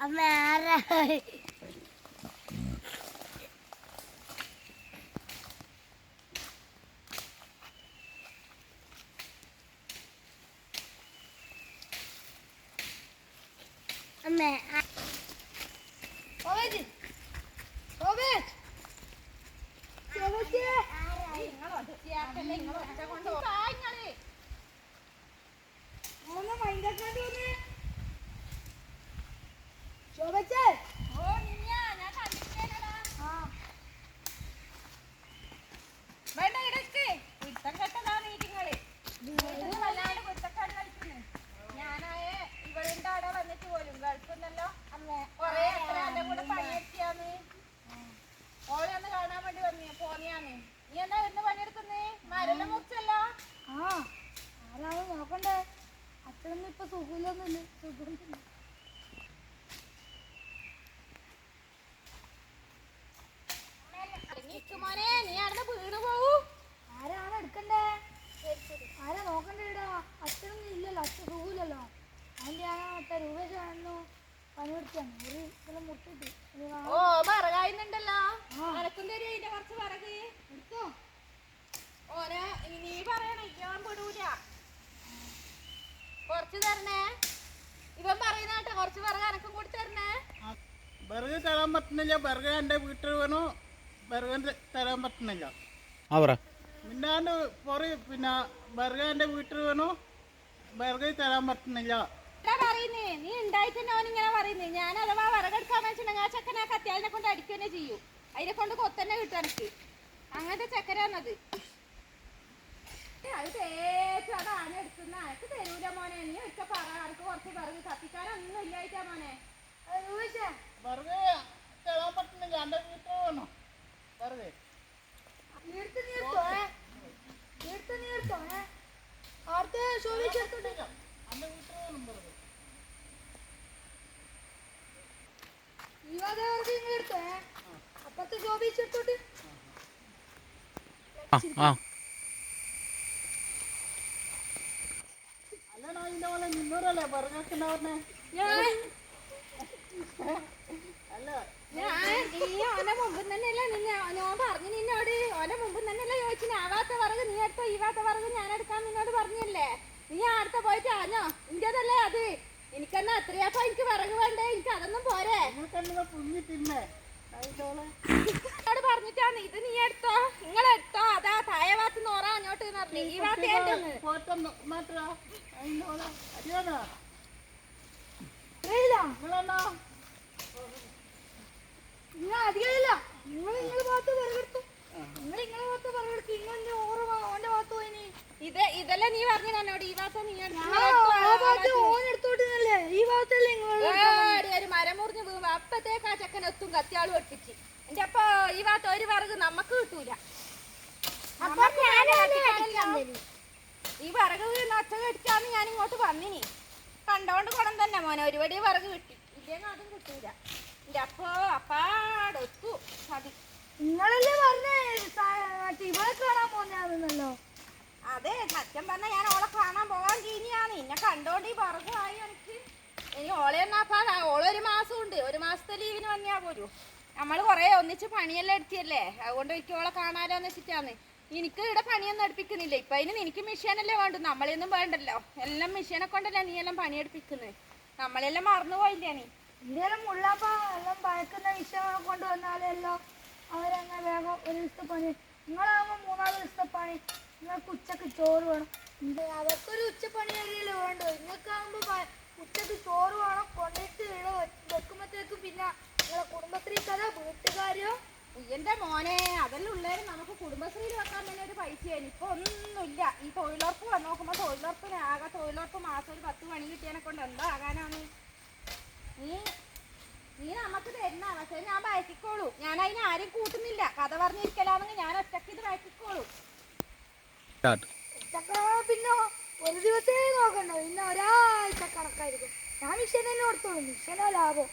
അമ്മ ആരാ? അമ്മ ശോഭേച്ചി ശോഭേച്ച് ശോഭേച്ചി ഒന്ന് മൈൻഡാക്കാണ്ട് വന്ന് ശോഭേച്ചേ ആ വേണ്ട ഇടയ്ക്ക് കുറ്റം കെട്ടതാ നീറ്റിങ്ങൾ ഇത് വല്ലാണ്ട് കുറ്റക്കാട് കളിക്കുന്നു ഞാനായ ഇവളുടെ അവിടെ വന്നിട്ട് പോലും ഗൾഫിന്നല്ലോ കൊറേ എത്ര എന്റെ കൂടെ പണിയെത്തിയാന്ന് ഓളെ ഒന്ന് കാണാൻ വേണ്ടി വന്നി പോന്നിയാന്ന് നീ എന്നാ എന്ന് പണിയെടുക്കുന്നേ മരെല്ലാം മുറിച്ചല്ല ആ ആരാണ് നോക്കണ്ടേ അച്ഛനൊന്നും ഇപ്പൊ മോനെ നീ അവിടെ വീണ് പോവൂ. ആരാണ് എടുക്കണ്ടേ? ആരാ നോക്കണ്ടേ അച്ഛനൊന്നും ഇല്ലല്ലോ അച്ഛൻ സുഖമില്ലല്ലോ അതിന്റെ ആ മറ്റേ രൂപേഷ് കാണുന്നു പണിയെടുക്കാണ് ഒരു ഇതെല്ലാം മുട്ടിട്ട്. ഓ വിറകായുന്നുണ്ടല്ലോ. നിനക്കും തരും അതിന്റെ കുറച്ച് വിറക്. എടുത്തോ? ഓനെ ഇനി നീ പറയണ ഞാൻ പെടൂല കുറച്ച് തരണേ ഇവൻ പറയുന്ന കേട്ടോ കുറച്ച് വിറക് എനക്കും കൂടി തരണേ? വിറക് തരാൻ പറ്റുന്നില്ല. വിറക് എന്റെ വീട്ടിൽ വേണോ? വിറക് തരാൻ പറ്റുന്നില്ല. ആ പറ. മിന്നാണ്ട് പിന്നെ വിറക് എന്റെ വീട്ടിൽ വേണോ? വിറക് തരാൻ പറ്റുന്നില്ല. പറയുന്നേ. നീ ഉണ്ടായിട്ട് തന്നെ ഇങ്ങനെ പറയുന്നേ. ഞാൻ അഥവാ വിറകെടുക്കാൻ വെച്ചിട്ടുണ്ടെങ്കിൽ ആ ചെക്കനെ കത്തിയാലിനെ കൊണ്ട് അടിക്കുക ചെയ്യും. അതിനെ കൊണ്ട് കൊത്തന്നെ കിട്ടും എനിക്ക്. അങ്ങനത്തെ ചെക്കനാന്നത് അത് തേച്ച്. അത് ആന എടുക്കുന്ന. എനിക്ക് തരൂല മോനെ നീ ഒരിക്കൽ പറ എനിക്ക് കുറച്ച് വിറക് കത്തിക്കാനൊന്നും ഇല്ലായിട്ടാ മോനെ. അത് രൂപേഷേ വിറക് തരാൻ പറ്റുന്നില്ല എന്റെ വീട്ടിൽ വേണോ വിറക് എടുത്ത് നീ എടുത്തോ ഏ എടുത്ത് നീ എടുത്തോ ഏ ആർത്തെ ശോഭിച്ച് എടുത്തോട്ടെ എന്റെ വീട്ടിൽ വേണം വിറക് ഈ വക അവർക്ക് നിങ്ങൾ എടുത്തോ ഏ അപ്പുറത്തെ ശോഭിച്ച് എടുത്തോട്ട് ആ ആ അല്ലടാ ഇതിന്റെ പോലെ നിന്നൂരല്ലേ വിറകൊക്കെ പറഞ്ഞേ? ഞാൻ ഓനെ മുമ്പ് തന്നെയല്ല നിന്നെ ഞാൻ പറഞ്ഞു നിന്നോട് ഓനെ മുമ്പ് തന്നെയല്ല ചോദിച്ചു. ആവാത്ത വിറക് നീ എടുത്തോ ഈവാത്ത വാത്ത ഞാൻ എടുക്കാൻ നിന്നോട് പറഞ്ഞല്ലേ? നീ അടുത്ത പോയിട്ട് ആഞ്ഞോ ഇന്റേതല്ലേ അത്? എനിക്കെന്നാ എത്രയാപ്പോ എനിക്ക് വിറക് വേണ്ടേ? എനിക്ക് അതൊന്നും പോരെ. എന്നോട് പറഞ്ഞിട്ടാണ് ഇത് നീ എടുത്തോ? നിങ്ങൾ എടുത്തോ? അതാ താഴെ ഭാഗത്ത് നോറ അങ്ങോട്ട് പറഞ്ഞു. ഈ ഭാഗത്ത് ഞാൻ തിന്ന്. പോറ്റം മാറ്റാ അതിന്റെ പോലെ അറിയാനാ അറിയില്ല നിങ്ങളെന്നാ നിങ്ങൾ അധികമില്ല നിങ്ങൾ നിങ്ങളുടെ ഭാഗത്ത് വിറകെടുത്തു നിങ്ങൾ നിങ്ങളുടെ ഭാഗത്ത് വിറകെടുത്തു നിങ്ങൾ ഓരോ ഓന്റെ ഭാഗത്ത് പോയിനി ഇത് ഇതല്ലേ നീ പറഞ്ഞു എന്നോട് ഈ ഭാഗത്ത് നീ എടുത്തോ, ആ നിങ്ങൾ എടുത്തോ, ആ ആ ഭാഗത്ത് ഭാഗത്ത്. ഓൻ എടുത്തോട്ടിന്നല്ലേ ഈ ഭാഗത്തല്ലേ നിങ്ങൾ ഏടി ഒരു മരം മുറിഞ്ഞ് വീഴുമ്പോ അപ്പത്തേക്ക് ആ ചെക്കൻ എത്തും കത്തിയാൾ വെട്ടിച്ച് എന്റെ അപ്പൊ ഈ ഭാഗത്ത് ഒരു വിറക് നമുക്ക് കിട്ടൂല. ഈ വിറക് വീണ ഒച്ച കടിച്ചാന്ന് ഞാൻ ഇങ്ങോട്ട് വന്നിനി കണ്ടോണ്ട് കുളം തന്നെ മോനെ ഒരു വടി വിറക് കിട്ടി ഇല്ലെങ്കിൽ അതും കിട്ടൂല എന്റെ അപ്പൊ അപ്പാടൊത്തു മതി നിങ്ങളല്ലേ പറഞ്ഞേ ഇവളെ കാണാൻ പോന്നെയാണെന്നല്ലോ അതെ സത്യം പറഞ്ഞ ഞാൻ ഓളെ കാണാൻ പോകാൻ കീനിയാണ് എന്നെ കണ്ടോണ്ട് ഈ വിറകായി എനിക്ക്. ഇനി ഓളെ എന്നാപ്പാ ഒരു മാസം ഉണ്ട് ഒരു മാസത്തെ ലീവിന് വന്നാ പോരൂ. നമ്മൾ കുറേ ഒന്നിച്ച് പണിയെല്ലാം എടുത്തിയല്ലേ? അതുകൊണ്ട് എനിക്ക് ഓളെ കാണാലോന്ന് വെച്ചിട്ടാണ്. എനിക്ക് ഇവിടെ പണിയൊന്നും എടുപ്പിക്കുന്നില്ല ഇപ്പൊ അതിന് നിനക്ക് മെഷീനല്ലേ വേണ്ടു നമ്മളെയൊന്നും വേണ്ടല്ലോ. എല്ലാം മെഷീനെ കൊണ്ടല്ലേ നീ എല്ലാം പണിയെടുപ്പിക്കുന്നത് നമ്മളെല്ലാം മറന്നു പോയില്ലേ നീ? എന്തെങ്കിലും മുള്ളാപ്പ എല്ലാം പഴക്കുന്ന വിഷയങ്ങൾ കൊണ്ടുവന്നാലല്ലോ ഒരു ദിവസത്തെ പണി. നിങ്ങളാകുമ്പോൾ മൂന്നാൽ ദിവസത്തെ പണി. നിങ്ങൾക്ക് ഉച്ചയ്ക്ക് ചോറ് വേണം. അവർക്കൊരു ഉച്ചപ്പണി അറിയില്ല വേണ്ടോ നിങ്ങൾക്കാകുമ്പോൾ ഉച്ചയ്ക്ക് ചോറ് വേണം കൊണ്ടിട്ട് ഇവിടെ വെക്കുമ്പോഴത്തേക്ക് പിന്നെ നിങ്ങളെ കുടുംബശ്രീ കഥ വീട്ടുകാരോ എന്റെ മോനെ? അതെല്ലാം ഉള്ളവരും നമുക്ക് കുടുംബശ്രീയിൽ വെക്കാൻ തന്നെ ഒരു പൈസയാണ് ഇപ്പൊ ഒന്നുമില്ല. ഈ തൊഴിലുറപ്പ് വന്ന് നോക്കുമ്പോ തൊഴിലുറപ്പിന് ആകെ തൊഴിലുറപ്പ് മാസം ഒരു പത്ത് മണി കിട്ടിയതിനെ കൊണ്ട് എന്താ ആകാനാണ്. നീ നീ നമുക്ക് തരുന്ന പക്ഷെ ഞാൻ വയറ്റിക്കോളൂ ഞാൻ അതിന് ആരും കൂട്ടുന്നില്ല. കഥ പറഞ്ഞിരിക്കലാണെങ്കിൽ ഞാൻ ഒറ്റയ്ക്ക് ഇത് ചക്രവാള പിന്നെ ഒരു ദിവസേ നോക്കണ്ട. ഇന്ന് ഒരാഴ്ച കണക്കായിരിക്കും. ഞാൻ മിഷനെ ഓർത്തോളൂ മിഷനോ ലാഭം?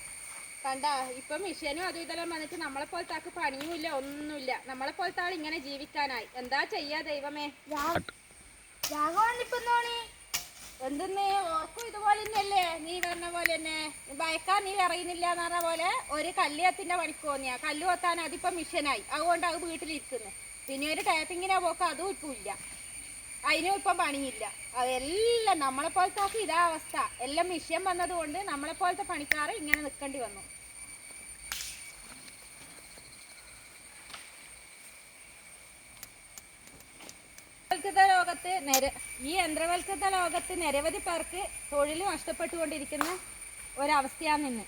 കണ്ട ഇപ്പൊ മിഷനും അതും ഇതെല്ലാം വന്നിട്ട് നമ്മളെ പോലത്തെ ആൾക്ക് പണിയുമില്ല ഒന്നുമില്ല. നമ്മളെ പോലത്തെ ആൾ ഇങ്ങനെ ജീവിക്കാനായി. എന്താ ചെയ്യാ ദൈവമേ? രാഘവൻ ഇപ്പൊ എന്തെന്ന് ഓർക്കും ഇതുപോലെ തന്നെയല്ലേ നീ പറഞ്ഞ പോലെ തന്നെ ഭയക്കാൻ നീ അറിയുന്നില്ല എന്ന് പറഞ്ഞ പോലെ ഒരു കല്ലിയത്തിന്റെ പണിക്ക് പോന്നിയാ. കല്ല് കൊത്താൻ അതിപ്പോ മിഷനായി അതുകൊണ്ട് അത് വീട്ടിലിരിക്കുന്നു. പിന്നെ ഒരു ടൈപ്പിങ്ങിനെ പോക്ക് അതും ഇപ്പില്ല അതിനും ഇപ്പം പണിയില്ല. അതെല്ലാം നമ്മളെ പോലത്തെ ഇതാ അവസ്ഥ. എല്ലാം മിഷൻ വന്നത് കൊണ്ട് നമ്മളെ പോലത്തെ പണിക്കാർ ഇങ്ങനെ നിൽക്കേണ്ടി വന്നു യന്ത്രവൽകൃത ലോകത്ത് നിര ഈ യന്ത്രവൽകൃത ലോകത്ത് നിരവധി പേർക്ക് തൊഴിൽ നഷ്ടപ്പെട്ടുകൊണ്ടിരിക്കുന്ന ഒരവസ്ഥയാണ് ഇന്ന്.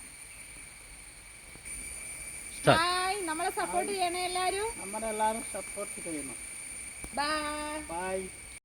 ഹായ് നമ്മളെ സപ്പോർട്ട് ചെയ്യണേ എല്ലാരും. നമ്മളെല്ലാവരും സപ്പോർട്ട് ചെയ്യുന്നു. Bye bye